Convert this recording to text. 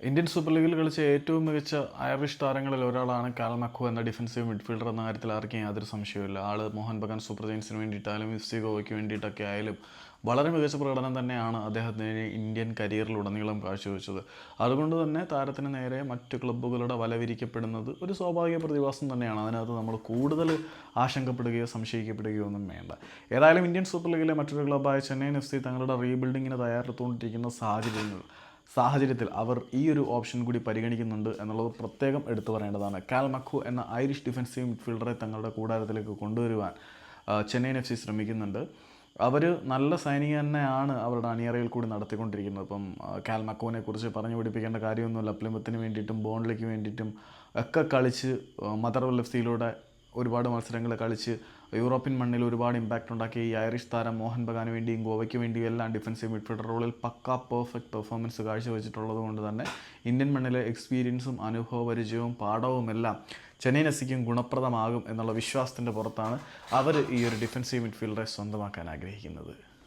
Indian super ലീഗിൽ കളിച്ച ഏറ്റവും മികച്ച ഐറിഷ് താരങ്ങളിൽ ഒരാളാണ് കാൽ മക്കോ എന്ന ഡിഫൻസീവ് മിഡ്ഫീൽഡർ എന്ന കാര്യത്തിൽ ആർക്കും യാതൊരു സംശയവുമില്ല. ആൾ മോഹൻ ബഗാൻ സൂപ്പർ ജയൻസിന് വേണ്ടിയിട്ടായാലും എഫ് സി ഗോവയ്ക്ക് വേണ്ടിയിട്ടൊക്കെ ആയാലും വളരെ മികച്ച പ്രകടനം തന്നെയാണ് അദ്ദേഹത്തിന് ഇന്ത്യൻ കരിയറിലുടനീളം കാഴ്ചവെച്ചത്. അതുകൊണ്ട് തന്നെ താരത്തിന് നേരെ മറ്റു ക്ലബ്ബുകളുടെ വല വിരിക്കപ്പെടുന്നത് ഒരു സ്വാഭാവിക പ്രതിഭാസം തന്നെയാണ്. അതിനകത്ത് നമ്മൾ കൂടുതൽ ആശങ്കപ്പെടുകയോ സംശയിക്കപ്പെടുകയോ ഒന്നും വേണ്ട. ഏതായാലും ഇന്ത്യൻ സൂപ്പർ ലീഗിലെ മറ്റൊരു ക്ലബ്ബായ ചെന്നൈയിൻ എഫ് സി തങ്ങളുടെ റീബിൽഡിങ്ങിന് തയ്യാറെടുത്തുകൊണ്ടിരിക്കുന്ന സാഹചര്യങ്ങൾ. സാഹചര്യത്തിൽ അവർ ഈ ഒരു ഓപ്ഷൻ കൂടി പരിഗണിക്കുന്നുണ്ട് എന്നുള്ളത് പ്രത്യേകം എടുത്തു പറയേണ്ടതാണ്. കാൽ മക്കു എന്ന ഐറിഷ് ഡിഫൻസീവ് മിഡ്ഫീൽഡറെ തങ്ങളുടെ കൂടാരത്തിലേക്ക് കൊണ്ടുവരുവാൻ ചെന്നൈയിൻ എഫ് സി ശ്രമിക്കുന്നുണ്ട്. അവർ നല്ല സൈനിങ് തന്നെയാണ് അവരുടെ അണിയറയിൽ കൂടി നടത്തിക്കൊണ്ടിരിക്കുന്നത്. ഇപ്പം ആ, കാൽ മക്കോനെ കുറിച്ച് പറഞ്ഞു പിടിപ്പിക്കേണ്ട കാര്യമൊന്നുമില്ല. പ്ലിമത്തിന് വേണ്ടിയിട്ടും ബോണ്ടിലേക്ക് വേണ്ടിയിട്ടും ഒക്കെ കളിച്ച് മദർവെൽ എഫ് സിയിലൂടെ ഒരുപാട് മത്സരങ്ങൾ കളിച്ച് യൂറോപ്യൻ മണ്ണിൽ ഒരുപാട് ഇമ്പാക്റ്റ് ഉണ്ടാക്കിയ ഈ ഐറിഷ് താരം മോഹൻ ബഗാന് വേണ്ടിയും ഗോവയ്ക്ക് വേണ്ടിയും എല്ലാം ഡിഫൻസീവ് മിഡ്ഫീൽഡർ റോളിൽ പക്ക പെർഫെക്റ്റ് പെർഫോമൻസ് കാഴ്ചവെച്ചിട്ടുള്ളത് കൊണ്ട് തന്നെ ഇന്ത്യൻ മണ്ണിലെ എക്സ്പീരിയൻസും അനുഭവ പരിചയവും പാഠവും എല്ലാം ചെന്നൈ എസ്സിക്കും ഗുണപ്രദമാകും എന്നുള്ള വിശ്വാസത്തിന്റെ പുറത്താണ് അവർ ഈ ഒരു ഡിഫൻസീവ് മിഡ്ഫീൽഡറെ സ്വന്തമാക്കാൻ ആഗ്രഹിക്കുന്നത്.